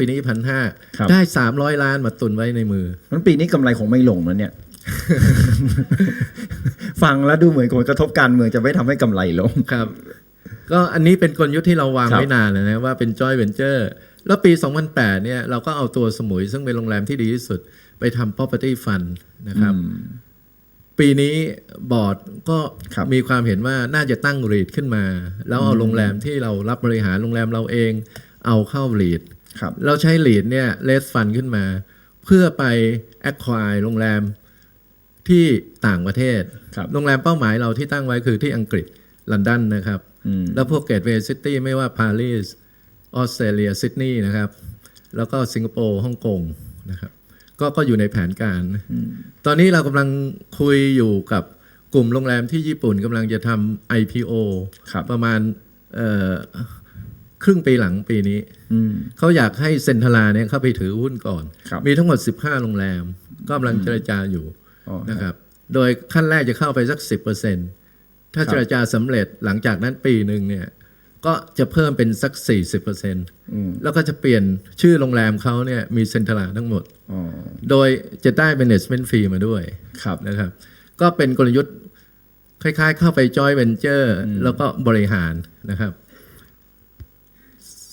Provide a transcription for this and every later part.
ปีนี้พันห้าครับ ได้สามร้อยล้านมาตุนไว้ในมือ มันปีนี้กำไรคงไม่ลงนะเนี่ย ฟังแล้วดูเหมือนผลกระทบการเมืองจะไม่ทำให้กำไรลง ครับ ก็อันนี้เป็นกลยุทธ์ที่เราวางครับ ไว้นานแล้วนะว่าเป็น joint venture แล้วปี 2008 เนี่ยเราก็เอาตัวสมุยซึ่งเป็นโรงแรมที่ดีที่สุด ไปทำ property fund นะครับปีนี้บอร์ดก็ครับ มีความเห็นว่าน่าจะตั้งรีดขึ้นมา แล้วเอาโรงแรมที่เรารับบริหารโรงแรมเราเองเอาเข้ารีด ครับเราใช้ลีดเนี่ยเลสฟันขึ้นมา เพื่อไป acquire โรงแรมที่ต่างประเทศ ครับ โรงแรมเป้าหมายเราที่ตั้งไว้คือที่อังกฤษลอนดอนนะครับ อืมแล้วพวกเกตเวย์ซิตี้ไม่ว่าปารีสออสเตรเลียซิดนีย์นะครับ แล้วก็สิงคโปร์ฮ่องกงนะครับก็ก็อยู่ในแผนการ ตอนนี้เรากำลังคุยอยู่กับกลุ่มโรงแรมที่ญี่ปุ่นกำลังจะทำ IPO ครับ ประมาณเอ่อ ครึ่งปีหลังปีนี้อืมเขาอยากให้เซ็นทราเนี่ยเข้าไปถือหุ้นก่อนครับมีทั้งหมด 15 โรงแรม ก็กำลังเจรจาอยู่อ๋อนะครับ โดยขั้นแรกจะเข้าไปสัก 10%ถ้าครับเจรจาสำเร็จหลังจากนั้นปีหนึ่งเนี่ยก็จะเพิ่มเป็นสัก 40%อืมแล้วก็จะเปลี่ยนชื่อโรงแรมเขาเนี่ยมีเซ็นทราทั้งหมดอ๋อโดยจะได้ management fee มาด้วยครับนะครับ ก็เป็นกลยุทธ์คล้ายๆ เข้าไป joint venture แล้วก็บริหารนะครับ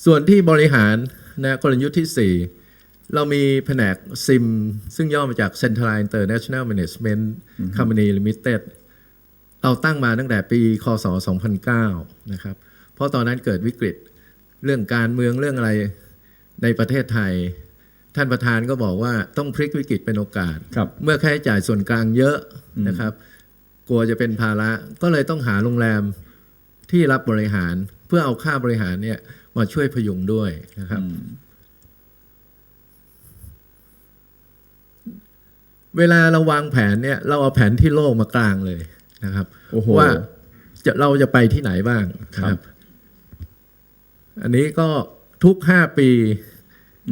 ส่วนที่บริหารนะกลยุทธ์ที่ 4 เรามีแผนกซิมซึ่งย่อมาจาก Central International Management Company Limited เราตั้งมาตั้งแต่ปีคศ 2009 นะครับ เพราะตอนนั้นเกิดวิกฤตเรื่องการเมืองเรื่องอะไรในประเทศไทย ท่านประธานก็บอกว่าต้องพลิกวิกฤตเป็นโอกาสครับเมื่อค่าใช้จ่ายส่วนกลางเยอะนะครับ กลัวจะเป็นภาระก็เลยต้องหาโรงแรมที่รับบริหารเพื่อเอาค่าบริหารเนี่ย มาช่วยพยุงด้วยนะครับ เวลาเราวางแผนเนี่ย เราเอาแผนที่โลกมากลางเลยนะครับโอ้โหว่าจะเราจะไปที่ไหนบ้างครับ อันนี้ก็ทุกห้าปี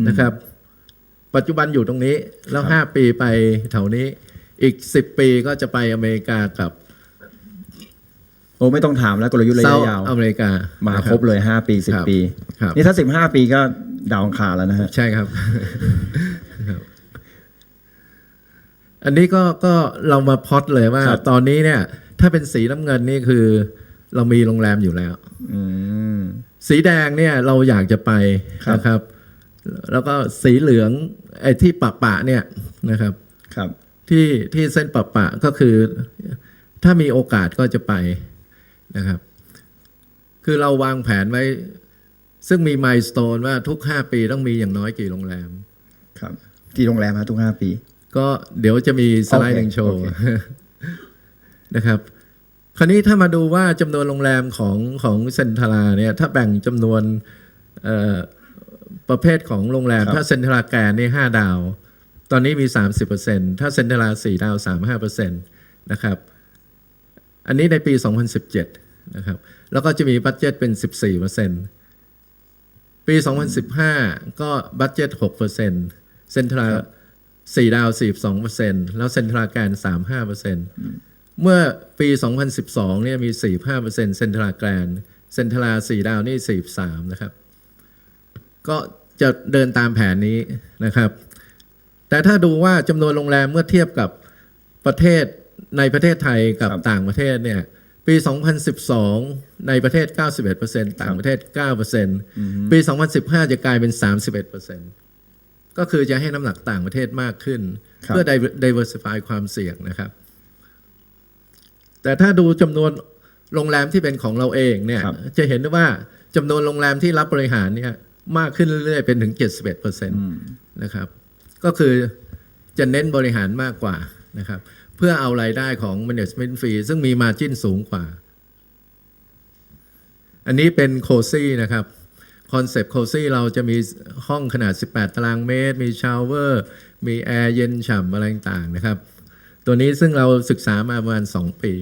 นะครับ ปัจจุบันอยู่ตรงนี้ แล้วห้าปีไปแถวนี้ อีกสิบปีก็จะไปอเมริกากับ โอ้ไม่ต้องถามแล้วกลยุทธ์ระเซายะยาว อเมริกามานะครบเลยห้าปีสิบครับปี ครับนี่ถ้าสิบห้าปีก็ดาวอังคารแล้วนะฮะ ใช่ครับครับ อันนี้ก็ก็เรามาพล็อดเลยว่า ครับ ตอนนี้เนี่ย ถ้าเป็นสีน้ำเงินนี่คือ เรามีโรงแรมอยู่แล้ว อืม สีแดงเนี่ยเราอยากจะไปครับ นะครับ แล้วก็สีเหลืองไอ้ที่ปะปะเนี่ยนะครับ ครับ ที่ที่เส้นปะปะก็คือ ถ้ามีโอกาสก็จะไป นะครับ คือเราวางแผนไว้ ซึ่งมีมายส t ตนว่าทุก 5 ปีต้องมีอย่างน้อยกี่โรงแรม ครับ กี่โรงแรมฮะทุกห้าปี ก็เดี๋ยวจะมีสไลด์โอเคหนึ่งโชว์โอเคนะครับ คราวนี้ถ้ามาดูว่าจำนวนโรงแรมของของเซนทราเนี่ย ถ้าแบ่งจำนวนเอ่อประเภทของโรงแรม ถ้าเซนทราแกรนนี่ห้าดาว ตอนนี้มี 30%ถ้าเซนทราสี่ดาว 35%นะครับ อันนี้ในปี 2017 นะครับแล้วก็จะมีบัตเจ็ตเป็น 14%ปี 2015 ก็บัตเจ็ต6%เซนทราสี่ดาว 42%แล้วเซนทราแกรน35%เมื่อปี 2012 เนี่ยมี 45%เซนทราแกรนเซนทราสี่ดาวนี่ 43 นะครับ ก็จะเดินตามแผนนี้นะครับ แต่ถ้าดูว่าจำนวนโรงแรมเมื่อเทียบกับประเทศในประเทศไทยกับครับต่างประเทศเนี่ย ปี 2012 ในประเทศ 91%ต่างประเทศ 9%ปี 2015 จะกลายเป็น 31%ก็คือจะให้น้ำหนักต่างประเทศมากขึ้นครับเพื่อ diversify ความเสี่ยงนะครับ แต่ถ้าดูจำนวนโรงแรมที่เป็นของเราเองเนี่ยครับจะเห็นได้ว่าจำนวนโรงแรมที่รับบริหารเนี่ยมากขึ้นเรื่อยๆเป็นถึง 71%นะครับ ก็คือจะเน้นบริหารมากกว่านะครับ เพื่อเอารายได้ของ management fee ซึ่งมี margin สูงกว่า อันนี้เป็นโคซี่นะครับคอนเซปต์โคซี่เราจะมีห้องขนาด 18 ตารางเมตร มีชาวเวอร์ มีแอร์เย็นฉ่ำอะไรต่างๆนะครับ ตัวนี้ซึ่งเราศึกษามาประมาณ 2 ปี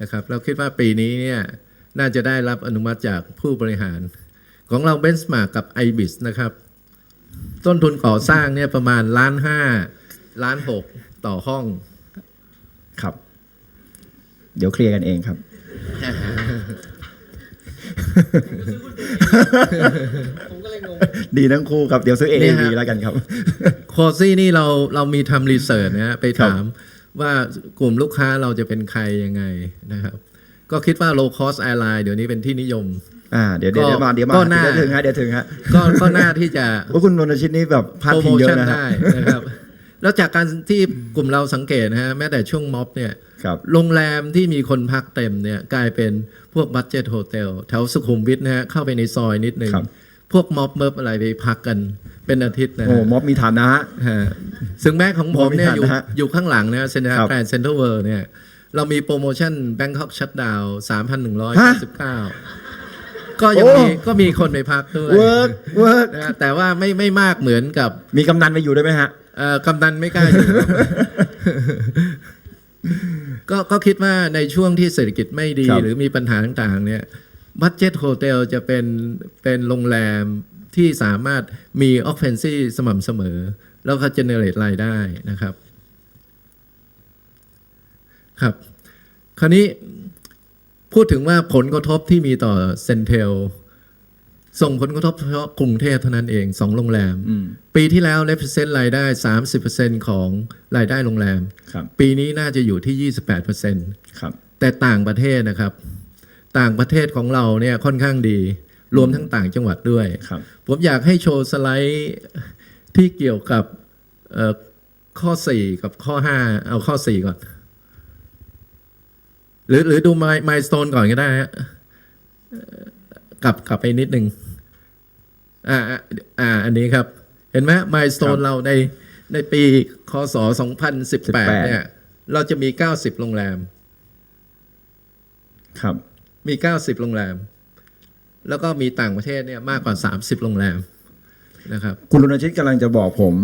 นะครับเราคิดว่าปีนี้เนี่ยน่าจะได้รับอนุมัติจากผู้บริหาร ของเราเบน c h มา k กับ IBIS นะครับ ต้นทุนก่อสร้างเนี่ยประมาณล้านห้าล้านหกต่อห้อง ครับ เดี๋ยวเคลียร์กันเองครับ ผมก็เลยดีทั้งคู่ครับ เดี๋ยวซื้อเนี่ย AAV ฮะแล้วกันครับ โคซี่นี่เราเรามีทำรีเสิร์ชนะฮะไปถามว่ากลุ่มลูกค้าเราจะเป็นใครยังไงนะครับ ก็คิดว่า low cost airline เดี๋ยวนี้เป็นที่นิยม อ่า เดี๋ยวเดี๋ยวก็เดี๋ยวมาเดี๋ยวมาก็น่า เดี๋ยวถึงฮะเดี๋ยวถึงฮะก็ก็น่าที่จะ ว่าคุณนนทชิตนี่แบบพลาดโปรพิโมงเยอะชั่นนะฮะ ได้นะครับ แล้วจากการที่กลุ่มเราสังเกตนะฮะแม้แต่ช่วงม็อบเนี่ยครับ โรงแรมที่มีคนพักเต็มเนี่ยกลายเป็นพวกบัตเจ็ตโฮเทลแถวสุขุมวิทนะฮะเข้าไปในซอยนิดนึง ครับ พวกม็อบเมิบอะไรไปพักกันเป็นอาทิตย์นะโอ้ฮะม็อบมีฐานะฮะซึ่งแม้ของผมเนี่ยมองไม่ทันอยู่นะฮะอยู่ข้างหลังนะเซ็นทรัลครับแกรนด์เซ็นทรัลเวิลด์เนี่ยเรามีโปรโมชั่นแบงคอกชัดดาวสามพันหนึ่งร้อยฮะสิบเก้าก็ยังโอ้มีก็มีคนไปพักด้วยเวิร์กเวิร์กนะฮะแต่ว่าไม่ไม่มากเหมือนกับ มีกำนันไปอยู่ด้วยไหมฮะ เอ่อกำนันไม่กล้าอยู่ครับ ก็ก็คิดว่าในช่วงที่เศรษฐกิจไม่ดี ครับ หรือมีปัญหาต่างๆ เนี่ยบัตเจ็ตโฮเทลจะเป็นเป็นโรงแรมที่สามารถมีออ p เ n นซีสม่ำเสมอ แล้วก็เจเนเรตรายได้นะครับ ครับ คราวนี้พูดถึงว่าผลกระทบที่มีต่อเซนเทล ส่งผลกระทบเฉพาะกรุงเทพเท่านั้นเองสองโรงแรมอืมปีที่แล้ว represent รายได้ 30%ของรายได้โรงแรมครับปีนี้น่าจะอยู่ที่ 28%ครับแต่ต่างประเทศนะครับ ต่างประเทศของเราเนี่ยค่อนข้างดี รวมทั้งต่างจังหวัดด้วยครับผมอยากให้โชว์สไลด์ที่เกี่ยวกับเอ่อข้อ 4 กับข้อ 5 เอาข้อ 4 ก่อน หรือหรือดูไมล์มสโตนก่อนก็ได้ฮะเอ่อกลับกลับไปนิดนึง อ่าอ่าอ่าอันนี้ครับ เห็นไหมมายสโตครันบเราในในปีคศ 2018 เนี่ย เราจะมี 90 โรงแรม ครับ มี 90 โรงแรม แล้วก็มีต่างประเทศเนี่ยมากกว่า 30 โรงแรมนะครับ คุณรณชิตกำลังจะบอกผม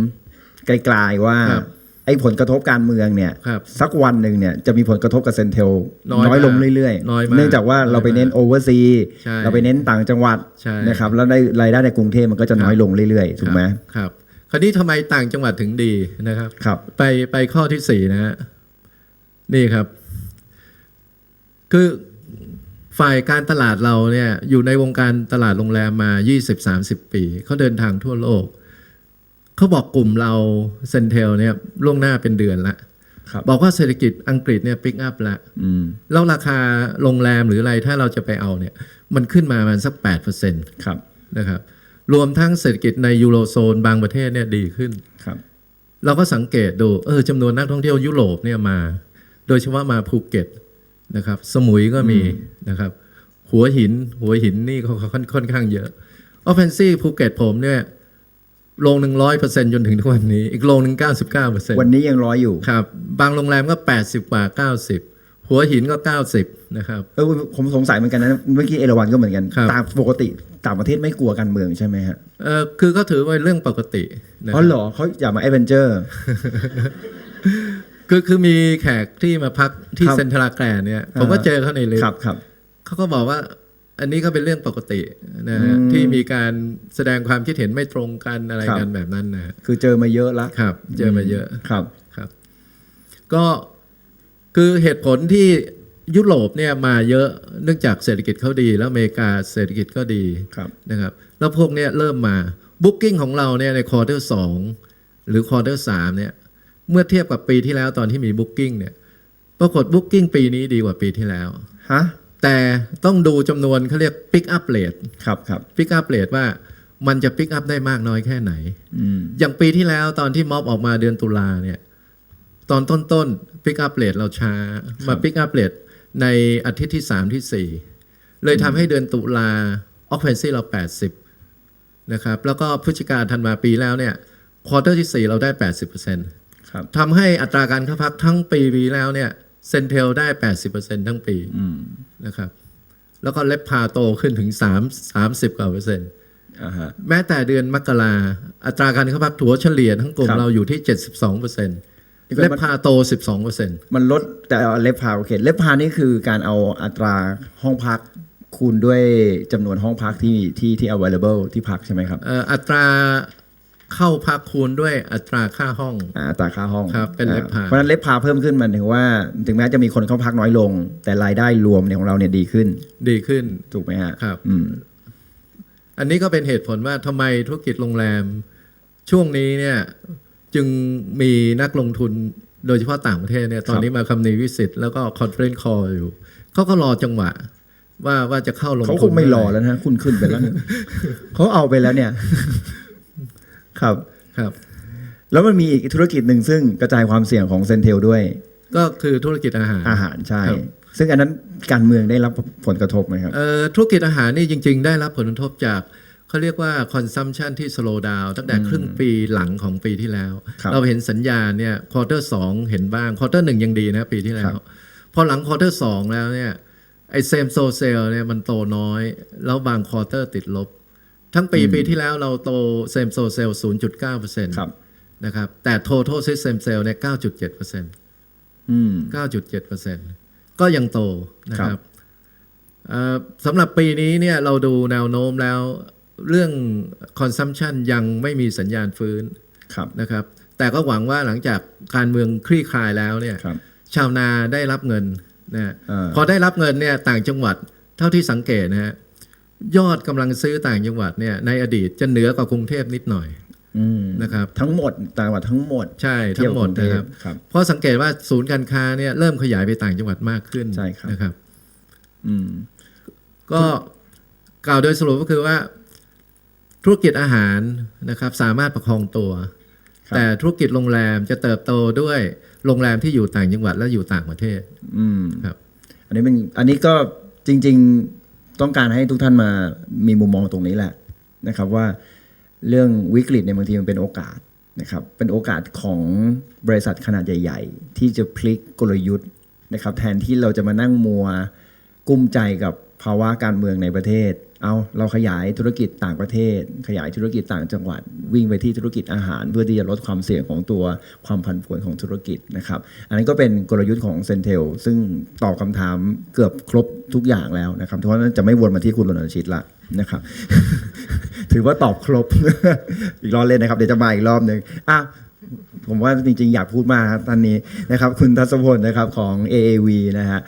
ไกลๆว่าครับ ไอ้ผลกระทบการเมืองเนี่ยครับสักวันหนึ่งเนี่ยจะมีผลกระทบกับเซนเทลน้อยน้อยลงมากเรื่อยน้อยมากเนื่องจากว่าเราไปเน้นน้อยมากโอเวอร์ซีใช่เราไปเน้นต่างจังหวัดใช่ นะครับแล้วได้รายได้ในกรุงเทพมันก็จะน้อยลงเรื่อยๆถูกไหมครับ คราวนี้ทำไมต่างจังหวัดถึงดีนะครับ ครับ ไปไปข้อที่สี่นะฮะนี่ครับ คือฝ่ายการตลาดเราเนี่ย อยู่ในวงการตลาดโรงแรมมา 20-30 ปี เขาเดินทางทั่วโลก เขาบอกกลุ่มเราเซนเทลเนี่ยล่วงหน้าเป็นเดือนละครับ บอกว่าเศรษฐกิจอังกฤษเนี่ยปิกอัพแล้วอืมแล้วราคาโรงแรมหรืออะไรถ้าเราจะไปเอาเนี่ย มันขึ้นมาประมันสัก 8%นครับะครับ รวมทั้งเศรษฐกิจในยูโรโซนบางประเทศเนี่ยดีขึ้น ครับ เราก็สังเกตดูเออจำนวนนักท่องเที่ยวยุโรปเนี่ยมา โดยเฉพาะมาภูเก็ตนะครับ สมุยก็มีนะครับ หัวหิน หัวหินนี่เขาค่อนค่อนข้างเยอะออฟเฟนซี่ภูเก็ตผมเนี่ย โรงหนึ่งร้อยเปอร์เซ็นจนถึงทุกวันนี้ อีกโรงหนึ่งเก้าสิบเก้าเปอร์เซ็นวันนี้ยังร้อยอยู่ครับ บางโรงแรมก็แปดสิบกว่าเก้าสิบหัวหินก็เก้าสิบนะครับเออผมสงสัยเหมือนกันนะเมื่อกี้เอราวันก็เหมือนกันครับต่างปกติต่างประเทศไม่กลัวการเมืองใช่ไหมฮะเออคือก็ถือว่าเรื่องปกตินะคอ๋รัอบเหรอเขาอยากมาแอดเวนเจอร์คือคือมีแขกที่มาพักที่ครับเซ็นทรัลแกรนด์เนี่ยผมก็อ่าเจอเขาในลิฟครับต์ครับเขาก็บอกว่า อันนี้ก็เป็นเรื่องปกตินะฮะอืมที่มีการแสดงความคิดเห็นไม่ตรงกันอะไรครับกันแบบนั้นนะฮะคือเจอมาเยอะละครับ เจอมาเยอะครับครับ ก็คือเหตุผลที่ยุโรปเนี่ยมาเยอะเนื่องจากเศรษฐกิจเขาดี แล้วอเมริกาเศรษฐกิจก็ดีครับนะครับ แล้วพวกเนี้ยเริ่มมาบุ๊กิ้งของเราเนี่ยในควอเตอร์สองหรือควอเตอร์สามเนี่ย เมื่อเทียบกับปีที่แล้วตอนที่มีบุ๊กิ้งเนี่ย ปรากฏบุ๊กิ้งปีนี้ดีกว่าปีที่แล้วฮะ แต่ต้องดูจำนวนเขาเรียก pick up rate ครับครับ pick up rate ว่ามันจะ pick up ได้มากน้อยแค่ไหนอืมอย่างปีที่แล้วตอนที่ม็อบออกมาเดือนตุลาเนี่ย ตอนต้นๆ pick up rate เราช้า มา pick up rate ในอาทิตย์ที่ 3 ที่ 4 เลยทำให้เดือนตุลา occupancy เรา 80 นะครับ แล้วก็พฤศจิกาธันวาปีแล้วเนี่ยควอเตอร์ที่ 4 เราได้ 80%ครับทำให้อัตราการเข้าพักทั้งปีปีแล้วเนี่ย เซนเทลได้ 80%ทั้งปีอืมนะครับ แล้วก็เล็บพาโตขึ้นถึง 3 30กว่าเปอร์เซ็นต์อ่าฮะแม้แต่เดือนมกราอัตราการเข้าพักถัวเฉลี่ยทั้งกลุ่มครับเราอยู่ที่ 72เปอร์เซ็นต์นี่ก็เล็บมันพาโต 12เปอร์เซ็นต์มันลดแต่เอาเล็บพาโอเคเล็บพานี่คือการเอาอัตราห้องพักคูณด้วยจำนวนห้องพักที่ที่ที่ available ที่พักใช่ไหมครับอัตรา เข้าพักคูณด้วยอัตราค่าห้อง อ่าอัตราค่าห้องครับเป็นเล็บพา อ่เพราะฉะนั้นเล็บพาเพิ่มขึ้นมันถึงว่า ถึงแม้จะมีคนเข้าพักน้อยลง แต่รายได้รวมเนี่ยของเราเนี่ยดีขึ้น ดีขึ้น ถูกไหมฮะครับ อืม อันนี้ก็เป็นเหตุผลว่าทำไมธุรกิจโรงแรม ช่วงนี้เนี่ยจึงมีนักลงทุนโดยเฉพาะต่างประเทศเนี่ยตอนนี้มาคำนีวิสิตแล้วก็คอนเฟรนซ์คออยู่ เขาก็รอจังหวะ ว่าว่าจะเข้าลงทุนเขาคงไม่รอเอหแล้วนะคุณขึ้นไปแล้วเนี่ยเขาเอาไปแล้วเนี่ย ครับ ครับ แล้วมันมีอีกธุรกิจหนึ่งซึ่งกระจายความเสี่ยงของเซนเทลด้วย ก็คือธุรกิจอาหาร อาหารใช่ ครับ ซึ่งอันนั้นการเมืองได้รับผลกระทบไหมครับ เอ่อธุรกิจอาหารนี่จริง ๆ ได้รับผลกระทบจากเขาเรียกว่า consumption ที่ slow down ตั้งแต่ครึ่งปีหลังของปีที่แล้ว ครับเราเห็นสัญญาณเนี่ยควอเตอร์สองเห็นบ้างควอเตอร์หนึ่งยังดีนะปีที่แล้ครัวบพอหลังควอเตอร์สองแล้วเนี่ยไอ้เซมโซเซลเนี่ยมันโตน้อย แล้วบางควอเตอร์ติดลบ ทั้งปีปีที่แล้วเราโตเซมโซเซล0.9%ครับนะครับ แต่ total system sale เนี่ย9.7%อืม9.7%ก็ยังโตนะคครัรับบเอ่อสำหรับปีนี้เนี่ยเราดูแนวโน้มแล้วเรื่อง consumption ยังไม่มีสัญญาณฟื้นครับนะครับ แต่ก็หวังว่าหลังจากการเมืองคลี่คลายแล้วเนี่ยครับชาวนาได้รับเงินนะฮะอ่าพอได้รับเงินเนี่ยต่างจังหวัดเท่าที่สังเกตนะฮะ ยอดกำลังซื้อต่างจังหวัดเนี่ยในอดีตจะเหนือกว่ากรุงเทพนิดหน่อยอืมนะครับทั้งหมดต่างจังหวัดทั้งหมดใช่เทีทั้ยบงหมดกรุงเทนะพครับครับเพราะสังเกตว่าศูนย์การค้าเนี่ยเริ่มขยายไปต่างจังหวัดมากขึ้นใช่ครับนะครับอืมก็กล่าวโดยสรุปก็คือว่า ธุรกิจอาหารนะครับ สามารถประคองตัวครับแต่ธุรกิจโรงแรมจะเติบโตด้วยโรงแรมที่อยู่ต่างจังหวัดและอยู่ต่างประเทศ อืมครับ อันนี้เป็นอันนี้ก็จริง ๆ ต้องการให้ทุกท่านมามีมุมมองตรงนี้แหละนะครับว่าเรื่องวิกฤตในบางทีมันเป็นโอกาสนะครับเป็นโอกาสของบริษัทขนาดใหญ่ ๆ ที่จะพลิกกลยุทธ์นะครับแทนที่เราจะมานั่งมัวกุ้มใจกับ ภาวะการเมืองในประเทศ เอาเราขยายธุรกิจต่างประเทศ ขยายธุรกิจต่างจังหวัด วิ่งไปที่ธุรกิจอาหาร เพื่อที่จะลดความเสี่ยงของตัวความผันผวนของธุรกิจนะครับ อันนี้ก็เป็นกลยุทธ์ของเซนเทลซึ่งตอบคำถามเกือบครบทุกอย่างแล้วนะครับ เพราะฉะนั้นจะไม่วนมาที่คุณรณชิตละนะครับ ถือว่าตอบครบ อีกรอบเล่นนะครับ เดี๋ยวจะมาอีกรอบหนึ่งอะผมว่าจริงๆ อยากพูดมากครับท่านนี้นะครับ คุณทัศพลนะครับของ AAV นะฮะ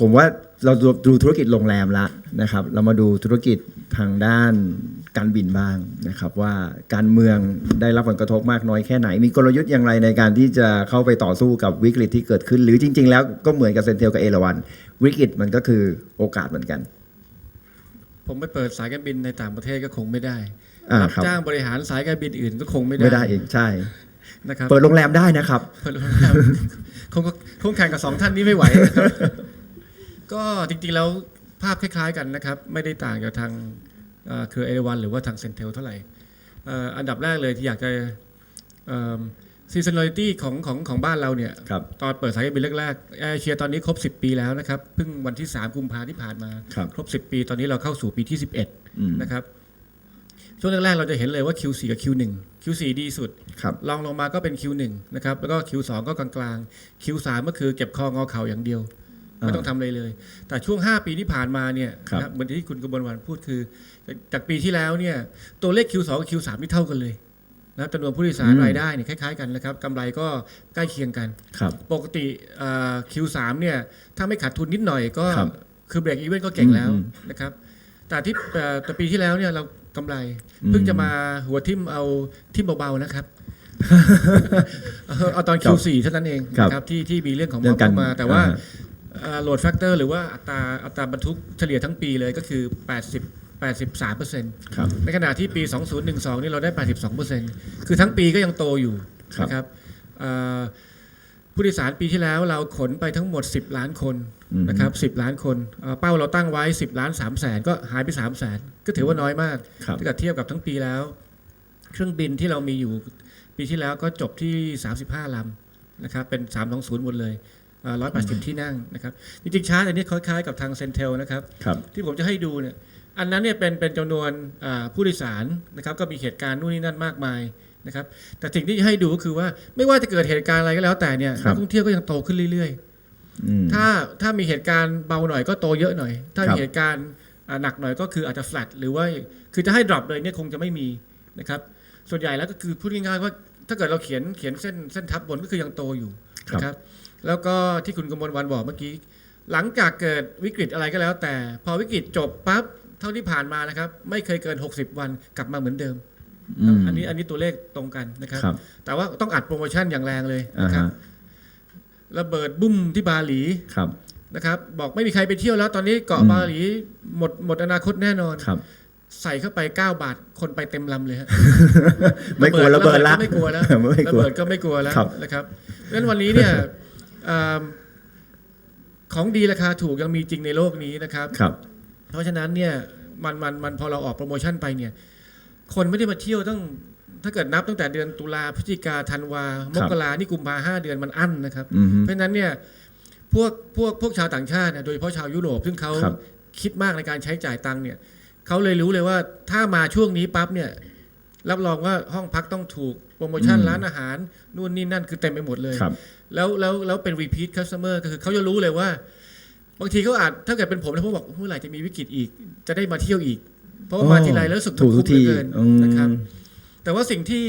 ผมว่า เราดูดูธุรกิจโรงแรมละนะครับ เรามาดูธุรกิจทางด้านการบินบ้างนะครับ ว่าการเมืองได้รับผลกระทบมากน้อยแค่ไหน มีกลยุทธ์อย่างไรในการที่จะเข้าไปต่อสู้กับวิกฤตที่เกิดขึ้น หรือจริง ๆ แล้วก็เหมือนกับเซนเทลกับเอราวันวิกฤตมันก็คือโอกาสเหมือนกัน ผมไปเปิดสายการบินในต่างประเทศก็คงไม่ได้อ่ารับครับจ้างบริหารสายการบินอื่นก็คงไม่ได้ไม่ได้เองใช่นะครับเปิดโรงแรมได้นะครับเปิดโรงแรมคงคงแข่งกับสองท่านนี้ไม่ไหวนะครับ ก็จริงๆแล้วภาพคล้ายๆกันนะครับ ไม่ได้ต่างจากทางเอ่อคือเอราวันหรือว่าทางเซนเทลเท่าไหร่เอ่ออันดับแรกเลยที่อยากจะซีซัน a l ตี้ของของของบ้านเราเนี่ยครับตอนเปิดสายการบินแรกๆแอร์เชียตอนนี้ครบ 10 ปีแล้วนะครับ เพิ่งวันที่ 3 กุมภาที่ผ่านมา ครับครบ10 ปีตอนนี้เราเข้าสู่ปีที่ 11อืมนะครับ ช่วงแรกๆเราจะเห็นเลยว่า Q4 กับ Q1 Q4 ดีสุดครับลองลงมาก็เป็น Q1 นะครับ แล้วก็ Q2 ก็กลางๆ Q3 ก็คือเก็บคองอเข่าอย่างเดียว ไม่ต้องทำอะไรเลย แต่ช่วง 5 ปีที่ผ่านมาเนี่ยครับนะเหมือนที่คุณกบลวันพูดคือ จากปีที่แล้วเนี่ยตัวเลข Q2 กับ Q3 ที่เท่ากันเลยนะจำนวนผู้โดยสารรายได้เนี่ยคล้ายๆกันนะครับกำไรก็ใกล้เคียงกันครับปกติเอ่อ Q3 เนี่ยถ้าไม่ขาดทุนนิดหน่อยก็ครับคือเบรกอีเวนต์ก็เก่งแล้วอืมนะครับแต่ที่เอ่อแต่ปีที่แล้วเนี่ยเรากำไรอืมเพิ่งจะมาหัวทิมเอาทิมเบาๆนะครับเอาเอาตอน Q4 เท่านั้นเองครับนะครับที่ที่มีเรื่องของเรื่องการเข้ามาแต่ว่าอ่า โหลดแฟกเตอร์หรือว่าอัตราอัตราบรรทุกเฉลี่ยทั้งปีเลยก็คือ 80 83เปอร์เซ็นต์ครับในขณะที่ปี 2012 นี่เราได้ 82เปอร์เซ็นต์คือทั้งปีก็ยังโตอยู่ครับนะครับเอ่อผู้โดยสารปีที่แล้วเราขนไปทั้งหมด 10 ล้านคนอืมนะครับ 10 ล้านคนเอ่อเป้าเราตั้งไว้ 10 ล้าน3แสนก็หายไป 3 แสน ก็ถือว่าน้อยมากครับถ้าเกิดเทียบกับทั้งปีแล้ว เครื่องบินที่เรามีอยู่ปีที่แล้วก็จบที่ 35 ลำนะครับ เป็น 320 หมดเลย ร้อยแปดสิบที่นั่งนะครับจริงๆชาร์ตอันนี้คล้ายๆกับทางเซนเทลนะครับครับที่ผมจะให้ดูเนี่ยอันนั้นเนี่ยเป็นเป็นจำนวนอ่าผู้โดยสารนะครับก็มีเหตุการณ์นู่นนี่นั่นมากมายนะครับแต่สิ่งที่จะให้ดูก็คือว่าไม่ว่าจะเกิดเหตุการณ์อะไรก็แล้วแต่เนี่ยครับนักท่องเที่ยวก็ยังโตขึ้นเรื่อยๆอืมถ้าถ้ามีเหตุการณ์เบาหน่อยก็โตเยอะหน่อย ถ้าครัมีบเหตุการณ์อ่าหนักหน่อยก็คืออาจจะ flat หรือว่าคือจะให้ drop เลยเนี่ยคงจะไม่มีนะครับส่วนใหญ่แล้วก็คือพูดง่ายๆว่าถ้าเกิดเราเขียนเขียนเส้นเส้นทับบนก็คือยังโตอยู่ครับนะครับ แล้วก็ที่คุณกมลวันบอกเมื่อกี้ หลังจากเกิดวิกฤตอะไรก็แล้ว แต่ พอวิกฤตจบปั๊บท่าที่ผ่านมานะครับ ไม่เคยเกิน 60 วันกลับมาเหมือนเดิมอืมอันนี้อันนี้ตัวเลขตรงกันนะครับครับ แต่ว่าต้องอัดโปรโมชั่นอย่างแรงเลยอ่านะครับฮะระเบิดบุ้มที่บาหลีครับนะครับ บอกไม่มีใครไปเที่ยวแล้ว ตอนนี้เกาะอืมบาหลีหมดหมดอนาคตแน่นอนครับ ใส่เข้าไป 9 บาทคนไปเต็มลำเลยฮะไม่กลัวระเบิดละก็ไม่กลัวแล้วไม่ระกลัวเบิดก็ไม่กลัวแล้วครับนะครับดังนั้นวันนี้เนี่ยอ่า ของดีราคาถูกยังมีจริงในโลกนี้นะครับ ครับ เพราะฉะนั้นเนี่ยมันมันมันพอเราออกโปรโมชั่นไปเนี่ย คนไม่ได้มาเที่ยวตั้งถ้าเกิดนับตั้งแต่เดือนตุลาพฤศจิกาธันวามกรานี่กุมภาห้าเดือนมันอั้นนะครับ อืมฮึเพราะฉะนั้นเนี่ยพวกพวกพวกชาวต่างชาติเนี่ยโดยเฉพาะชาวยุโรป ซึ่งเขาครับ คิดมากในการใช้จ่ายตังค์เนี่ยเขาเลยรู้เลยว่าถ้ามาช่วงนี้ปั๊บเนี่ย รับรองว่าห้องพักต้องถูกโปรโมชั่นอืมร้านอาหาร นู่นนี่นั่นคือเต็มไปหมดเลยครับแล้วแล้วแล้วเป็น repeat customer ก็คือเขาจะรู้เลยว่า บางทีเขาอาจถ้าเกิดเป็นผมนะผมบอกเมื่อไหร่จะมีวิกฤตอีก จะได้มาเที่ยวอีก เพราะว่ามาทีไรแล้วรู้สึกถูกทุกทีเหลือเกินอืมนะครับ แต่ว่าสิ่งที่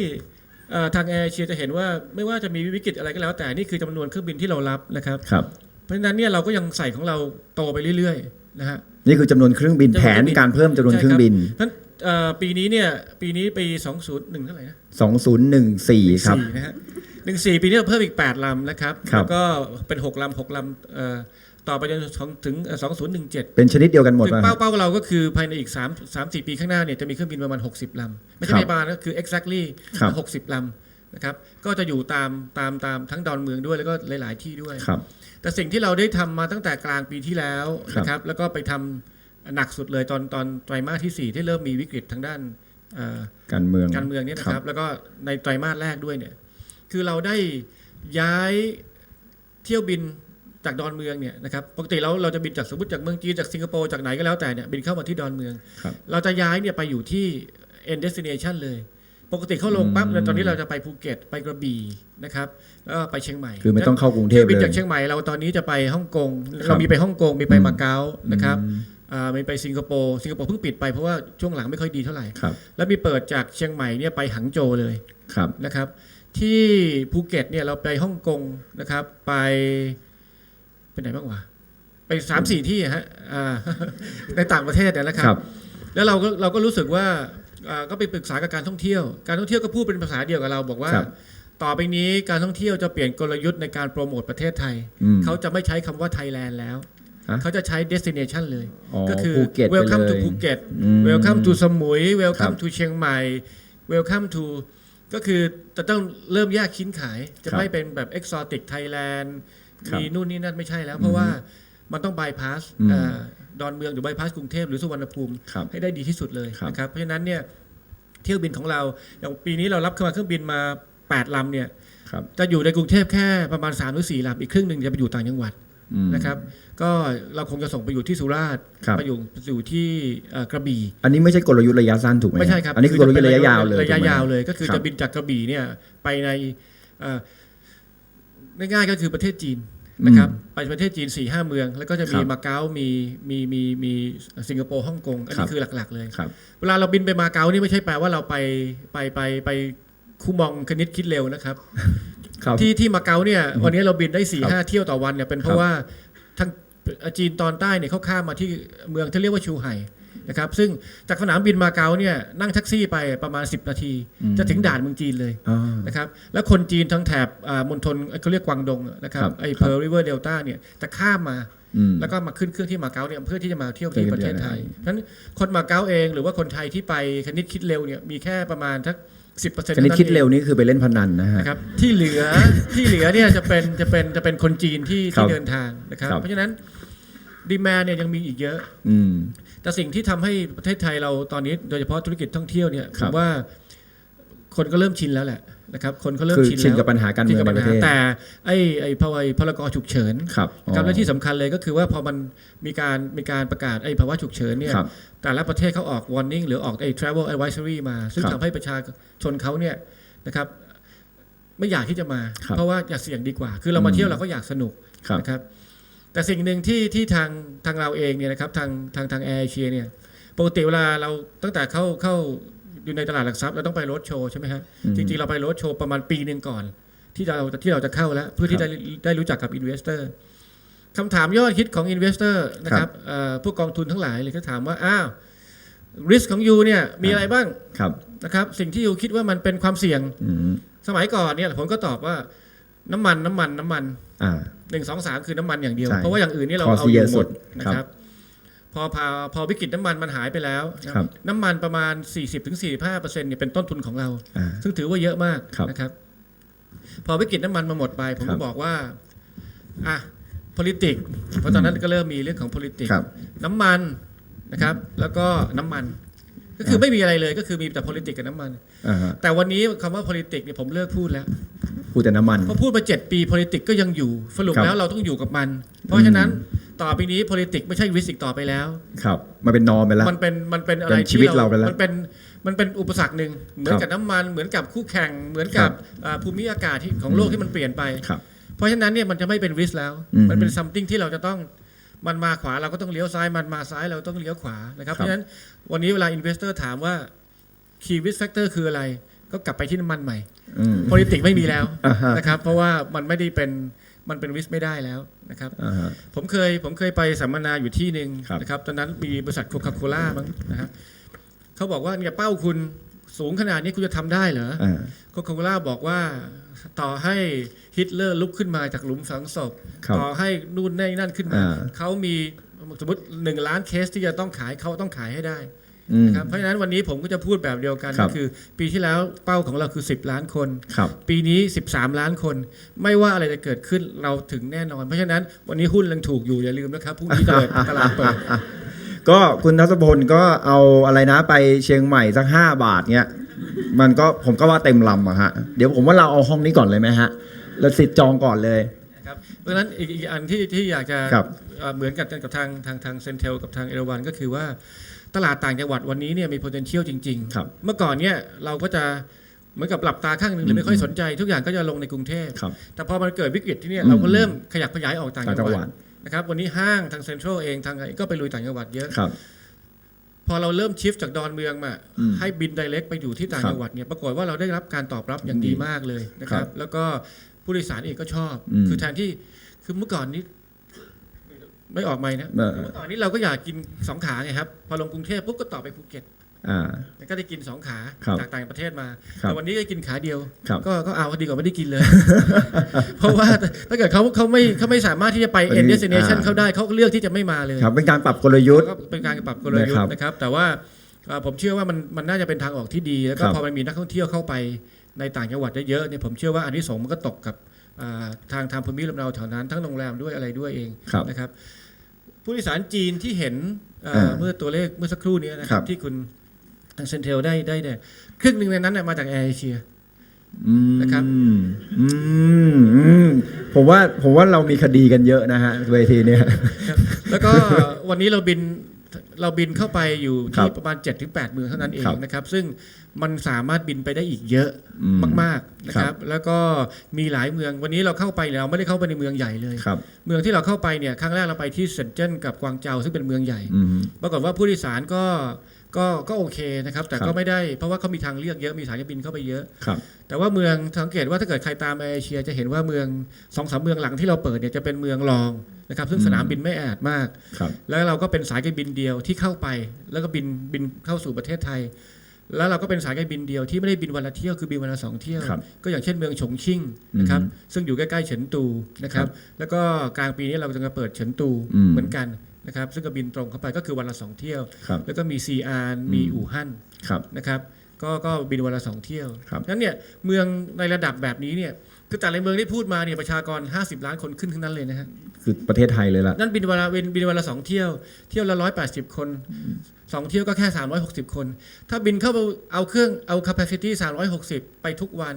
เอ่อทางแอร์เชียจะเห็นว่าไม่ว่าจะมีวิกฤตอะไรก็แล้ว แต่นี่คือจำนวนเครื่องบินที่เรารับนะครับครับเพราะฉะนั้นเนี่ยเราก็ยังใส่ของเราโตไปเรื่อยๆนะฮะนี่คือจำนวนเครื่องบินจำนวนแผนเครื่องบินการเพิ่มจำนวนใช่เครื่องบิน เพราะฉะนั้นเอ่อปีนี้เนี่ยปีนี้ปี201เท่าไหร่นะ2014 ครับ สี่นะฮะหนึ่งสี่ปีนี้เราเพิ่มอีก 8 ลำนะครับ ครับ แล้วก็เป็น 6 ลำ 6 ลำเอ่อต่อไปจนถึงสองศูนย์หนึ่งเจ็ดเป็นชนิดเดียวกันหมดถึงป่ะเป้าเป้าเราก็คือภายในอีก3 3 4ปีข้างหน้าเนี่ยจะมีเครื่องบินประมาณ 60 ลำ ไม่ใช่ครับไม่ประมาณนะคือ exactly ครับ 60 ลำนะครับก็จะอยู่ตามตามตามทั้งดอนเมืองด้วยแล้วก็หลาย ๆ ที่ด้วย ครับ แต่สิ่งที่เราได้ทำมาตั้งแต่กลางปีที่แล้วครับ นะครับแล้วก็ไปทำ หนักสุดเลยตอนตอนไตรมาสที่ 4 ที่เริ่มมีวิกฤตทางด้านเอ่อการเมืองการเมืองเนี่ยนะคครัรับบแล้วก็ในไตรมาสแรกด้วยเนี่ย คือเราได้ย้ายเที่ยวบินจากดอนเมืองเนี่ยนะครับปกติเราเราจะบินจากสมมติจากเมืองจีนจากสิงคโปร์จากไหนก็แล้วแต่เนี่ยบินเข้ามาที่ดอนเมืองครับเราจะย้ายเนี่ยไปอยู่ที่ end destination เลย ปกติเข้าลงปั๊บอืมตอนนี้เราจะไปภูเก็ตไปกระบี่นะครับแล้วก็ไปเชียงใหม่ คือไม่ต้องเข้ากรุงเทเที่พยวบินเลยจากเชียงใหม่เราตอนนี้จะไปฮ่องกงครับเรามีไปฮ่องกงมีไปอืมมาเก๊านะครับ อืมอ่ามีไปสิงคโปร์สิงคโปร์เพิ่งปิดไปเพราะว่าช่วงหลังไม่ค่อยดีเท่าไหร่ ครับ แล้วมีเปิดจากเชียงใหม่เนี่ยไปหังโจวเลยครับ นะครับ ที่ภูเก็ตเนี่ยเราไปฮ่องกงนะครับ ไปไปไหนบ้างวะไปสามสี่ที่อะฮะอ่า ในต่างประเทศเนี่ยนะคครัรับ บ แล้วเราก็เราก็รู้สึกว่าอ่าก็ไปปรึกษากับการท่องเที่ยว การท่องเที่ยวก็พูดเป็นภาษาเดียวกับเราบอกว่า ครับ ต่อไปนี้การท่องเที่ยวจะเปลี่ยนกลยุทธ์ในการโปรโมทประเทศไทย อืมเขาจะไม่ใช้คำว่าไทยแลนด์แล้ว ฮะเขาจะใช้ destination เลย อ๋อก็คือ ภูเก็ตไป welcome เล to ยภูเก็ต อืม welcome to สมุยครั welcome บ to เชียงใหม่ welcome to ก็คือจะต้องเริ่มแยกชิ้นขาย จะครับไม่เป็นแบบ exotic Thailand ครับมีนู่นนี่นั่นไม่ใช่แล้ว เพราะว่ามันต้อง bypass อืมเอ่อดอนเมืองหรือ bypass กรุงเทพหรือสุวรรณภูมิ ครับให้ได้ดีที่สุดเลยครับ นะครับ เพราะฉะนั้นเนี่ยเที่ยวบินของเรา อย่างปีนี้เรารับเข้ามาเครื่องบินมา 8 ลำเนี่ย ครับ จะอยู่ในกรุงเทพแค่ประมาณ3หรือ4ลำอีกครึ่งหนึ่งจะไปอยู่ต่างจังหวัดอืม นะครับ ก็เราคงจะส่งไปอยู่ที่สุราษฎร์ครับไปอยู่อยู่ที่เอ่อกระบี่ อันนี้ไม่ใช่กลยุทธ์ระยะสั้นถูกไหมไม่ใช่ครับอันนี้คือกลยุทธ์ระยะยาวเลยระยะถูกไหมยาวเลย ก็คือครับจะบินจากกระบี่เนี่ยไปในเอ่อง่ายๆก็คือประเทศจีนนะครับไปประเทศจีน4ี่ห้าเมือง แล้วก็จะมีครับมาเก๊ามีมีมีมีสิงคโปร์ฮ่องกงอันครันี้บคือหลักๆ เลยครับเวลาเราบินไปมาเก๊านี่ไม่ใช่แปลว่าเราไปไปไปไปคูมองคณิตคิดเร็วนะครับ ครับที่ที่มาเก๊าเนี่ยวันนี้เราบินได้4ี่ครับห้าเที่ยวต่อวันเนี่ยเป็นเพครัราะบว่าทางจีนตอนใต้เนี่ยเขาข้ามมาที่เมืองที่เรียกว่าชูไห่นะครับซึ่งจากสนามบินมาเก๊าเนี่ยนั่งแท็กซี่ไปประมาณ 10 นาที จะถึงด่านเมืองจีนเลยอ่านะครับแล้วคนจีนทั้งแถบอ่ามณฑลเขาเรียกกวางดงอะนะครับครับไอ้ครับเพอร์ริเวอร์เดลต้าเนี่ยจะข้ามมาอืมแล้วก็มาขึ้นเครื่องที่มาเก๊าเนี่ยเพื่อที่จะมาเที่ยวเที่ที่ยวประเทศไทยเพราะฉะนั้นคนมาเก๊าเองหรือว่าคนไทยที่ไปคณิตคิดเร็วเนี่ยมีแค่ประมาณทัก สิบเปอร์เซ็นต์ชนิดคิดเร็วนี่คือไปเล่นพนันนะฮะ นะครับที่เหลือที่เหลือเนี่ยจะเป็นจะเป็นจะเป็นคนจีนที่ครัที่บเดินทางนะครับ ครับ เพราะฉะนั้นดีแมนเนี่ยยังมีอีกเยอะ อืม แต่สิ่งที่ทำให้ประเทศไทยเราตอนนี้ โดยเฉพาะธุรกิจท่องเที่ยวเนี่ยผครัมบว่าคนก็เริ่มชินแล้วแหละ นะครับคนก็เริ่มคือชินชินแล้วกับปัญหาการเมืองชินในประเทศ แต่ไอ้ไอ้ภาวะพรกฉุกเฉิน ครับครับและที่สำคัญเลยก็คือว่าพอมันมีการมีการประกาศไอ้ภาวะฉุกเฉินเนี่ยครับ แต่ละประเทศเขาออก warning หรือออกไอ้ travel advisory มา ซึ่งครับทำให้ประชาชนเขาเนี่ยนะครับไม่อยากที่จะมา ครับเพราะว่าอยากเสี่ยงดีกว่า คือเรามาเที่ยวเราก็อยากสนุกครับ นะครับแต่สิ่งหนึ่งที่ที่ทางทางเราเองเนี่ยนะครับทางทางทางแอร์เอเชียเนี่ยปกติเวลาเราตั้งแต่เข้าเข้า อยู่ในตลาดหลักทรัพย์เราต้องไปรถโชว์ใช่ไหมฮะอืมจริงๆเราไปรถโชว์ประมาณปีหนึ่งก่อน ที่เราที่เราจะเข้าแล้ว เพื่อที่ครัได้บได้รู้จักกับอินเวสเตอร์คำถามยอดฮิตของอินเวสเตอร์นะครับเอ่อพวกกองทุนทั้งหลายเลยก็ถามว่าอ้าว risk ของยูเนี่ยมีอะไรบ้างครับนะครับสิ่งที่ยูคิดว่ามันเป็นความเสี่ยงอืมสมัยก่อนเนี่ยผมก็ตอบว่าน้ำมันน้ำมันน้ำมันอ่าหนึ่งสองสามคือน้ำมันอย่างเดียวใช่เพราะว่าอย่างอื่นนี่เราข้อเอาที่อเยยู่อะหมสุดดนะครับ พอพอพอวิกฤตน้ำมันมันหายไปแล้วนะครับน้ำมันประมาณ 40-45%เนี่ยเป็นต้นทุนของเรา อ่าซึ่งถือว่าเยอะมากครับนะครับ พอวิกฤตน้ำมันมาหมดไป ผมครัก็บบอกว่าอะ politics เพราะตอนนั้นก็เริ่มมีเรื่องของ politics ครับ น้ำมันนะครับ แล้วก็น้ำมัน ก็คือไม่มีอะไรเลยก็คือมีแต่ politics กับน้ำมัน อ่าฮะแต่วันนี้คำว่า politics เนี่ยผมเลิกพูดแล้ว พูดแต่น้ำมัน เพราะพูดมาเจ็ดปี politics ก็ยังอยู่ สรุปครับแล้วเราต้องอยู่กับมัน เพราะฉะนั้น ต่อไปนี้ politics ไม่ใช่ risk อีกต่อไปแล้ว ครับมันเป็นนอมไปแล้ว มันเป็นมันเป็นอะไรเป็นชีวิตเราไปแล้วมันเป็นมันเป็นอุปสรรคหนึ่งเหมือนกับน้ำมันเหมือนกับคู่แข่งเหมือนกับอ่าภูมิอากาศที่ของโลกที่มันเปลี่ยนไปครับเพราะฉะนั้นเนี่ยมันจะไม่เป็น risk แล้วอืมมันเป็น something ที่เราจะต้องมันมาขวาเราก็ต้องเลี้ยวซ้ายมันมาซ้ายเราต้องเลี้ยวขวานะครับครับเพราะฉะนั้นวันนี้เวลา investor ถามว่า key risk factor คืออะไร ก็กลับไปที่น้ำมันใหม่อืม politics ไม่มีแล้วอ่าฮะนะครับเพราะว่ามันไม่ได้เป็น มันเป็น risk ไม่ได้แล้วนะครับอ่าฮะผมเคยผมเคยไปสัมมนาอยู่ที่หนึ่งครับนะครับ ตอนนั้นมีบริษัทโคคาโคล่ามั้งนะครับเขาบอกว่าเนี่ยเป้าคุณสูงขนาดนี้คุณจะทำได้เหรออ่าโคคาโคล่าบอกว่าต่อให้ฮิตเลอร์ลุกขึ้นมาจากหลุมฝังศพครับต่อให้นู่นนี่นั่นขึ้นมาอ่าเขามีสมมติหนึ่งล้านเคสที่จะต้องขายเขาต้องขายให้ได้อืม นะครับเพราะฉะนั้นวันนี้ผมก็จะพูดแบบเดียวกันครัก็บคือ ปีที่แล้วเป้าของเราคือ 10 ล้านคน ครับ ปีนี้ 13 ล้านคน ไม่ว่าอะไรจะเกิดขึ้นเราถึงแน่นอน เพราะฉะนั้นวันนี้หุ้นยังถูกอยู่อย่าลืมนะครับพรุ่งนี้ตลาดตลาดเปิด ก็คุณทัศพลก็เอาอะไรนะไปเชียงใหม่สักห้าบาทเนี่ยมันก็ผมก็ว่าเต็มลำอะฮะ เดี๋ยวผมว่าเราเอาห้องนี้ก่อนเลยไหมฮะ แล้วสิทธิ์จองก่อนเลย ครับเพราะฉะนั้นอีกอีกอันที่ที่อยากจะครับเอ่อเหมือนกับกับทางทางทางเซนเทลกับทางเอราวันก็คือว่า ตลาดต่างจังหวัดวันนี้เนี่ยมี potential จริงครับๆเมื่อก่อนเนี่ยเราก็จะเหมือนกับหลับตาข้างหนึ่งหรือไม่ค่อยสนใจ ทุกอย่างก็จะลงในกรุงเทพ ครับ แต่พอมันเกิดวิกฤตที่เนี่ยอืมเราก็เริ่มขยับขยายออกต่างต่างจัจังงหหวัวัด ดนะครับวันนี้ห้างทางเซ็นทรัลเองทางอะไรก็ไปลุยต่างจังหวัดเยอะ ครับ พอเราเริ่มชิฟจากดอนเมืองมาอืมให้บินไดเรกไปอยู่ที่ต่างครับจังหวัดเนี่ยปรากฏว่าเราได้รับการตอบรับอย่างดีมากเลยนะคครัรับบแล้วก็ผู้โดยสารเองก็ชอบ อืมคือแทนที่คือเมื่อก่อนนี้ ไม่ออกไม่นะเออ เมื่อก่อนนี้เราก็อยากกินสองขาไงครับ พอลงกรุงเทพปุ๊บก็ต่อไปภูเก็ตอ่า แล้วก็ได้กินสองขาครับจากต่างประเทศมา ครับแต่วันนี้ก็กินขาเดียว ครับ ก็ก็เอาดีกว่าไม่ได้กินเลย เพราะว่าถ้าเกิดเขาเขาไม่เขาไม่สามารถที่จะไปวันนี้ end destination อ่าเขาได้เขาก็เลือกที่จะไม่มาเลย ครับเป็นการปรับกลยุทธ์ ก็เป็นการปรับกลยุทนะครับธ์นะครับ แต่ว่าเอ่อผมเชื่อว่ามันมันน่าจะเป็นทางออกที่ดี แล้วก็ครับพอมันมีนักท่องเที่ยวเข้าไปในต่างจังหวัดเยอะๆเนี่ยผมเชื่อว่าอันที่สงส์มันก็ตกกับอ่า ทางทางภูมิลำเนาแถวนั้นทั้งโรงแรมด้วยอะไรด้วยเองครับนะครับ ผู้โดยสารจีนที่เห็นเอ่ออ่าเมื่อตัวเลขเมื่อสักครู่นี้นะคครัรับบที่คุณทางเซนเทลได้ได้เนี่ยครึ่งหนึ่งในนั้นเนยมาจากแอร์เอเชียอืมนะครับอืมอืมผมว่าผมว่าเรามีคดีกันเยอะนะฮะเวทีเนี้ยแล้วก็วันนี้เราบิน เราบินเข้าไปอยู่ครัที่บประมาณ7-8เมืองเท่านั้นเองครับนะครับ ซึ่งมันสามารถบินไปได้อีกเยอะอืมมากๆนะคครัรับบแล้วก็มีหลายเมืองวันนี้เราเข้าไปเราไม่ได้เข้าไปในเมืองใหญ่เลยครับเมืองที่เราเข้าไปเนี่ยครั้งแรกเราไปที่เซนเจิ้นกับกวางเจาซึ่งเป็นเมืองใหญ่อืมปรากฏว่าผู้โดยสารก็ ก็ก็โอเคนะครับ แต่ครัก็บไม่ได้เพราะว่าเขามีทางเลือกเยอะมีสายการบินเข้าไปเยอะ ครับ แต่ว่าเมืองสังเกตว่าถ้าเกิดใครตามแอร์เอเชียจะเห็นว่าเมืองสองสามเมืองหลังที่เราเปิดเนี่ยจะเป็นเมืองรองนะครับซึ่งอืมสนามบินไม่แออัดมาก ครับ แล้วเราก็เป็นสายการบินเดียวที่เข้าไป แล้วก็บินบินเข้าสู่ประเทศไทย แล้วเราก็เป็นสายการบินเดียวที่ไม่ได้บินวันละเที่ยวคือบินวันละสองเที่ยว ครับก็อย่างเช่นเมืองฉงชิ่งนะครับอืมซึ่งอยู่ใกล้ๆเฉินตูนะครับแล้วก็กลางปีนี้เราจะเปิดเฉินตูอืม เหมือนกัน นะครับซึ่งก็บินตรงเข้าไปก็คือวันละสองเที่ยว ครับ แล้วก็มีซีอาร์มีอืมอู่ฮั่นครับ นะครับก็ก็บินวันละสองเที่ยวครับ นั้นเนี่ยเมืองในระดับแบบนี้เนี่ยคือแต่ละเมืองที่พูดมาเนี่ยประชากร 50 ล้านคนขึ้นทั้งนั้นเลยนะฮะ คือประเทศไทยเลยล่ะ นั่นบินวันละบินบินวันละสองเที่ยว เที่ยวละร้อยแปดสิบคนสองเที่ยวก็แค่สามร้อยหกสิบคน ถ้าบินเข้าไปเอาเครื่องเอา capacity สามร้อยหกสิบไปทุกวัน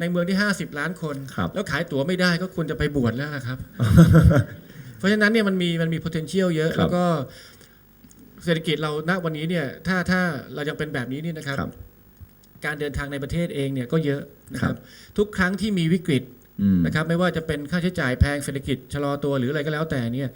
ในเมืองที่ห้าสิบล้านคน ครับ แล้วขายตั๋วไม่ได้ก็ควรจะไปบวชแล้วนะครับ เพราะฉะนั้นเนี่ยมันมีมันมี potential เยอะครับแล้วก็เศรษฐกิจเราณวันนี้เนี่ยถ้าถ้าเรายังเป็นแบบนี้นี่นะครับครับการเดินทางในประเทศเองเนี่ยก็เยอะนะคครัรับบทุกครั้งที่มีวิกฤตอืมนะครับไม่ว่าจะเป็นค่าใช้จ่ายแพงเศรษฐกิจชะลอตัวหรืออะไรก็แล้วแต่เนี่ย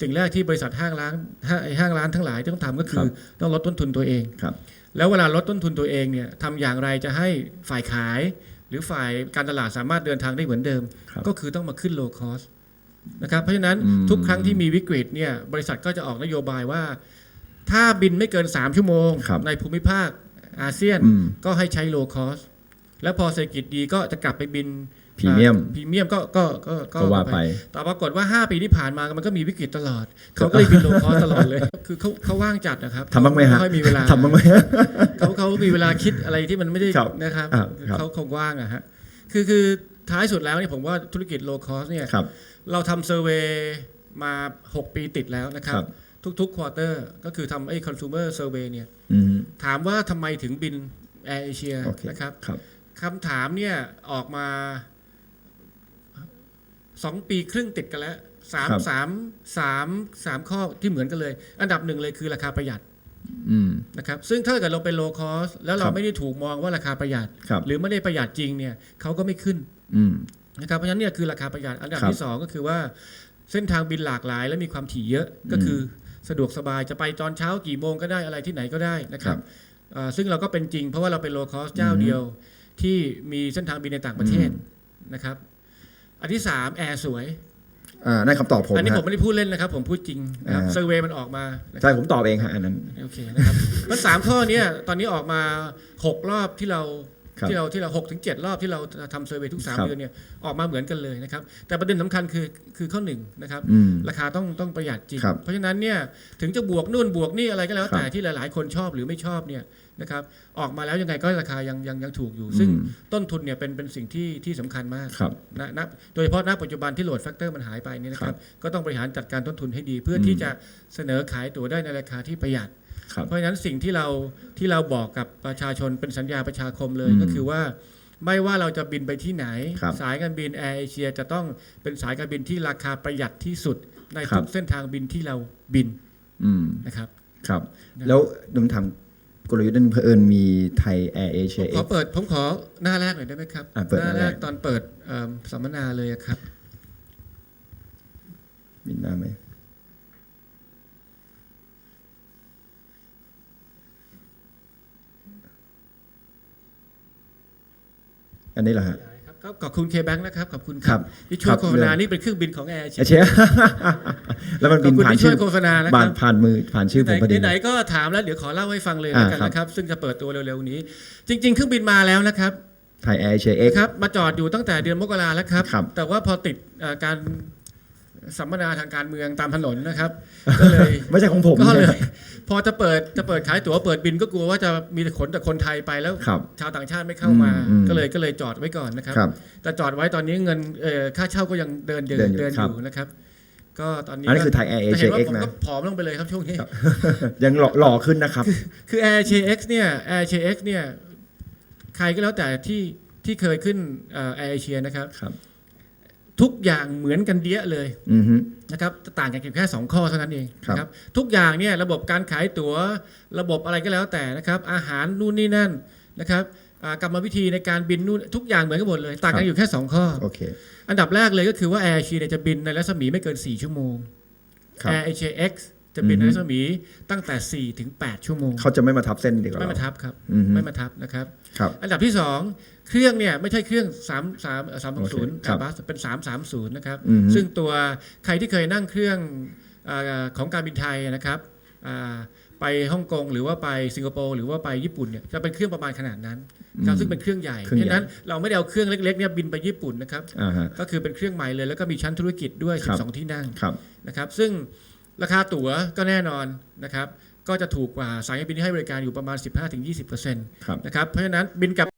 สิ่งแรกที่บริษัทห้างร้านห้างไอ้ห้างร้านทั้งหลายต้องทำก็คือต้องลดต้นทุนตัวเองครับแล้วเวลาลดต้นทุนตัวเองเนี่ยทำอย่างไรจะให้ฝ่ายขาย หรือฝ่ายการตลาดสามารถเดินทางได้เหมือนเดิมครับก็คือต้องมาขึ้น low cost นะครับเพราะฉะนั้นอืมทุกครั้งที่มีวิกฤตเนี่ยบริษัทก็จะออกนโยบายว่า ถ้าบินไม่เกิน 3 ชั่วโมงครับในภูมิภาคอาเซียนอืมก็ให้ใช้โลคอสแล้วพอเศรษฐกิจดีก็จะกลับไปบินพรีเมียมพรีเมียมก็ก็ก็ก็ว่าไป แต่ปรากฏว่า 5 ปีที่ผ่านมามันก็มีวิกฤตตลอด เขาก็เลยบินโลคอสตลอดเลย คือเขาเขาว่างจัดนะครับทำบ้างไหมฮะค่อยมีเวลาทำบ้างไหมเขาเขามีเวลาคิดอะไรที่มันไม่ได้ครับนะครับอ่าครับเขาคงว่างอะฮะคือคือท้ายสุดแล้วเนี่ยผมว่าธุรกิจโลคอสเนี่ยครับ เราทำเซอร์เวยมา 6 ปีติดแล้วนะครับครับ ทุกๆควอเตอร์ก็คือทำไอ้ consumer survey เนี่ยอืมถามว่าทำไมถึงบินแอร์เอเชียโอเคนะครับครับคำถามเนี่ยออกมาสองปีครึ่งติดกันแล้วสามครับสามสามสามข้อที่เหมือนกันเลย อันดับหนึ่งเลยคือราคาประหยัดอืมนะครับซึ่งถ้าเกิดเราเป็นโลคอสแล้วเราครับไม่ได้ถูกมองว่าราคาประหยัดครับหรือไม่ได้ประหยัดจริงเนี่ยเขาก็ไม่ขึ้นอืม นะครับเพราะฉะนั้นเนี่ยคือราคาประหยัดอันดับครับที่สองก็คือว่าเส้นทางบินหลากหลาย และมีความถี่เยอะก็คือสะดวกสบายจะไปตอนเช้ากี่โมงก็ได้อะไรที่ไหนก็ได้นะครับอ่าซึ่งเราก็เป็นจริงเพราะว่าเราเป็นโลคอสเจ้าเดียวที่มีเส้นทางบินในต่างประเทศนะครับ อันที่สามแอร์สวยอ่านั่นคำตอบผมอันนี้ฮะผมไม่ได้พูดเล่นนะครับ ผมพูดจริงนะครับอ่าเซอร์เวยมันออกมานะครับใช่ผมตอบเองฮะอันนั้นโอเคนะครับมันสามข้อเนี้ยตอนนี้ออกมาหกรอบที่เราครับ ที่เราที่เราหกถึงเจ็ดรอบที่เราทำเซอร์เวยทุกสามครับเดือนเนี่ยออกมาเหมือนกันเลยนะครับ แต่ประเด็นสำคัญคือคือข้อหนึ่งนะครับอืมราคาต้องต้องประหยัดจริงครับเพราะฉะนั้นเนี่ยถึงจะบวกนู่นบวกนี่อะไรก็แล้วครับแต่ที่หลาย ๆ คนชอบหรือไม่ชอบเนี่ยนะครับออกมาแล้วยังไงก็ราคายังยังยังถูกอยู่ ซึ่งอืมต้นทุนเนี่ยเป็นเป็นสิ่งที่ที่สำคัญมากครับนะณโดยเฉพาะณปัจจุบันที่โหลดแฟกเตอร์มันหายไปเนี่ยนะครับก็ต้องบริหารจัดการต้นทุนให้ดี เพื่ออมที่จะเสนอขายตั๋วได้ในราคาที่ประหยัดครับ เพราะฉะนั้นสิ่งที่เราที่เราบอกกับประชาชนเป็นสัญญาประชาคมเลยอืมก็คือว่าไม่ว่าเราจะบินไปที่ไหนครับสายการบินแอร์เอเชียจะต้องเป็นสายการบินที่ราคาประหยัดที่สุดในครัทุบกเส้นทางบินที่เราบินอืมนะครับ ครับ แล้วดมถามกลยุทธ์นั้นเผอิญมีไทยแอร์เอเชียขอเปิดผมขอหน้าแรกหน่อยได้ไหมครับอะเปิดหน้าหน้าแรแรกกตอนเปิดเอิ่มสัมมนาเลยอะครับ บินหน้าไหม อันนี้เหรอฮะ ครับก็ขอบคุณเคแบงค์นะครับ ขอบคุณครับที่ช่วยครับโฆษณาเรื่องนี่เป็นเครื่องบินของแอร์เอเชีเอยเชีย แล้วมันขบิอบนคุณผ่านที่ช่ชื่วยอโฆษณานะคผ่ารันบผ่านมือผ่านชื่อผมพอดี ไหนๆก็ถามแล้วเดี๋ยวขอเล่าให้ฟังเลยอ่าแล้วกันครับ นะครับ ซึ่งจะเปิดตัวเร็วๆนี้ จริง ๆ เครื่องบินมาแล้วนะครับ ไทยแอร์เอเชียเอ็ก ครับมาจอดอยู่ตั้งแต่เดือนมกราแล้วครับ ครับแต่ว่าพอติดเอ่อการ สัมมนาทางการเมืองตามถนนนะครับ ก็เลยไม่ใช่ของผมก็เลยนะพอจะเปิดจะเปิดขายตั๋วเปิดบินก็กลัวว่าจะมีแต่ขนแต่คนไทยไปแล้วครับชาวต่างชาติไม่เข้ามาอืมอืมก็เลยก็เลยจอดไว้ก่อนนะครับครับแต่จอดไว้ตอนนี้เงินเอ่อค่าเช่าก็ยังเดินเดินเดินอยู่เดินครัอบยู่นะครับ ก็ตอนนี้อันนี้คือไทยแอร์เอแต่เชีเห็ยนว่าเอ็กผมนะก็ผอมลงไปเลยครับช่วงนี้ ยังหล่อหล่อขึ้นนะครับ คือ Air Asia X เนี่ย Air Asia X เนี่ยใครก็แล้วแต่ที่ที่เคยขึ้นเอ่อ Air Asia นะครับครับ ทุกอย่างเหมือนกันเดียเลยอือฮึ นะครับต่างกันเพียงแค่ 2 ข้อเท่านั้นเองครับ นะครับทุกอย่างเนี่ยระบบการขายตั๋ว ระบบอะไรก็แล้วแต่นะครับ อาหารนู่นนี่นั่นนะครับอ่ากรรมวิธีในการบินนู่นทุกอย่างเหมือนกันหมดเลย ต่างกันอยู่แค่ 2 ข้อ โอเค อันดับแรกเลยก็คือว่า Air Asia เนี่ยจะบินในรัศมีไม่เกิน 4 ชั่วโมงครับ Air Asia X จะบินในอื อฮึรัศมีตั้งแต่ 4 ถึง 8 ชั่วโมง เขาจะไม่มาทับเส้นดีกว่าไม่มาเราทับครับอือฮึไม่มาทับนะครับ ครับ อันดับที่ 2 เครื่องเนี่ยไม่ใช่เครื่อง 3 3 3 6โอเค0ครับบัสเป็น 330 นะครับ อือฮึ ซึ่งตัวใครที่เคยนั่งเครื่องอาของการบินไทยนะครับอ่าไปฮ่องกงหรือว่าไปสิงคโปร์หรือว่าไปญี่ปุ่นเนี่ยจะเป็นเครื่องประมาณขนาดนั้นครับซึ่งเป็นเครื่องใหญ่เคเพรื่องใหญ่ ราะฉะนั้นเราไม่ได้เอาเครื่องเล็กๆเนี่ยบินไปญี่ปุ่นนะครับ อ่าฮะ ก็คือเป็นเครื่องใหม่เลยแล้วก็มีชั้นธุรกิจด้วย ครับ 12 ที่นั่งครับนะครับ ซึ่ง ราคาตั๋วก็แน่นอนนะครับ ก็จะถูกกว่าสายการบินที่ให้บริการอยู่ประมาณ 15-20%ครับนะครับ เพราะฉะนั้นบินกลับ